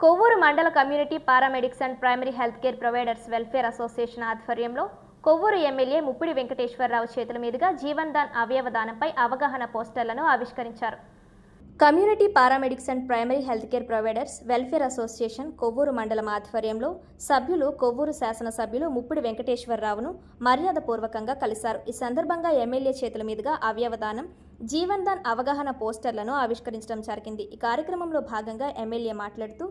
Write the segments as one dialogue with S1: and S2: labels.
S1: కొవ్వూరు మండల community paramedics and primary health care providers welfare association ఆధ్వర్యంలో Kovvur MLA Muppidi Venkateswararao చేతుల మీదుగా జీవన్ దాన్ అవయవ దానంపై అవగాహన పోస్టర్లను ఆవిష్కరించారు. Community paramedics and primary health care providers welfare association Kovvur మండలం ఆధ్వర్యంలో సభ్యులు కొవ్వూరు శాసనసభ్యులు ముప్పిడి వెంకటేశ్వరరావును మర్యాదపూర్వకంగా కలిశారు. ఈ సందర్భంగా ఎమ్మెల్యే చేతుల మీదుగా అవయవదానం జీవన్ దాన్ అవగాహన పోస్టర్లను ఆవిష్కరించడం జరిగింది. ఈ కార్యక్రమంలో భాగంగా ఎమ్మెల్యే మాట్లాడుతూ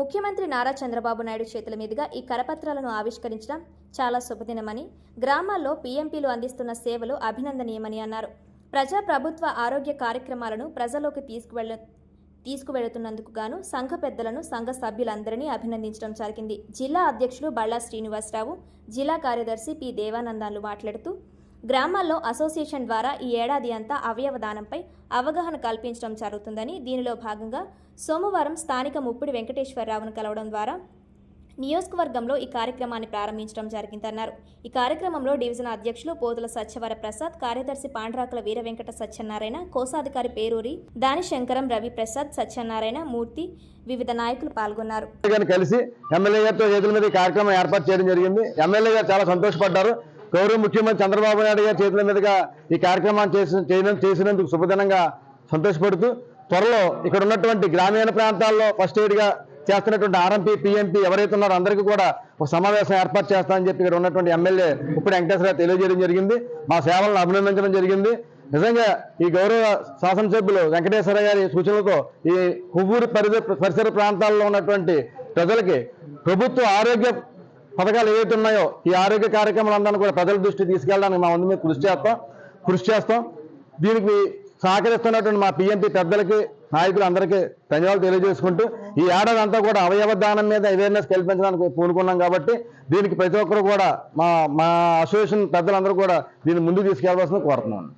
S1: ముఖ్యమంత్రి నారా చంద్రబాబు నాయుడు చేతుల మీదుగా ఈ కరపత్రాలను ఆవిష్కరించడం చాలా శుభదినమని గ్రామాల్లో పీఎంపీలు అందిస్తున్న సేవలు అభినందనీయమని అన్నారు. ప్రజా ప్రభుత్వ ఆరోగ్య కార్యక్రమాలను ప్రజల్లోకి తీసుకువెళ్ళ తీసుకువెళుతున్నందుకు గాను సంఘ పెద్దలను సంఘ సభ్యులందరినీ అభినందించడం జరిగింది. జిల్లా అధ్యక్షులు బళ్ళా శ్రీనివాసరావు జిల్లా కార్యదర్శి పి. దేవానందాలు మాట్లాడుతూ గ్రామాల్లో అసోసియేషన్ ద్వారా ఈ ఏడాది అంతా అవయవ దానంపై అవగాహన కల్పించడం జరుగుతుందని దీనిలో భాగంగా సోమవారం స్థానిక ముప్పిడి వెంకటేశ్వరరావును కలవడం ద్వారా నియోజకవర్గంలో ఈ కార్యక్రమాన్ని ప్రారంభించడం జరిగిందన్నారు. ఈ కార్యక్రమంలో డివిజన్ అధ్యక్షులు పోతుల సత్యవర ప్రసాద్ కార్యదర్శి పాండ్రాకుల వీర వెంకట సత్యనారాయణ కోశాధికారి పేరూరి దాని శంకరం రవి ప్రసాద్ సత్యనారాయణ మూర్తి వివిధ నాయకులు పాల్గొన్నారు.
S2: కలిసి ఎమ్మెల్యే గారితో చేతుల మీద ఈ కార్యక్రమం ఏర్పాటు చేయడం జరిగింది. ఎమ్మెల్యే గారు చాలా సంతోషపడ్డారు. గౌరవ ముఖ్యమంత్రి చంద్రబాబు నాయుడు గారి చేతుల మీదుగా ఈ కార్యక్రమాన్ని చేసిన చేయడం చేసినందుకు శుభదినంగా సంతోషపడుతూ త్వరలో ఇక్కడ ఉన్నటువంటి గ్రామీణ ప్రాంతాల్లో ఫస్ట్ ఎయిడ్గా చేస్తున్నటువంటి ఆర్ఎంపీ పిఎంపీ ఎవరైతే ఉన్నారో అందరికీ కూడా ఒక సమావేశం ఏర్పాటు చేస్తామని చెప్పి ఇక్కడ ఉన్నటువంటి ఎమ్మెల్యే ఇప్పుడు వెంకటేశ్వర తెలియజేయడం జరిగింది. మా సేవలను అభినందించడం జరిగింది. నిజంగా ఈ గౌరవ శాసనసభ్యులు వెంకటేశ్వర గారి సూచనలతో ఈ కొవ్వూరు పరిధి పరిసర ప్రాంతాల్లో ఉన్నటువంటి ప్రజలకి ప్రభుత్వ ఆరోగ్య పథకాలు ఏవైతే ఉన్నాయో ఈ ఆరోగ్య కార్యక్రమాలందరినీ కూడా ప్రజల దృష్టి తీసుకెళ్ళడానికి మా ముందు మీద కృషి చేస్తాం కృషి చేస్తాం. దీనికి సహకరిస్తున్నటువంటి మా పిఎంపీ పెద్దలకి నాయకులు అందరికీ ధన్యవాదాలు తెలియజేసుకుంటూ ఈ ఏడాది అంతా కూడా అవయవ దానం మీద అవేర్నెస్ కల్పించడానికి పూనుకున్నాం కాబట్టి దీనికి ప్రతి ఒక్కరు కూడా మా మా అసోసియేషన్ పెద్దలందరూ కూడా దీన్ని ముందుకు తీసుకెళ్ళవలసిన కోరుతున్నాను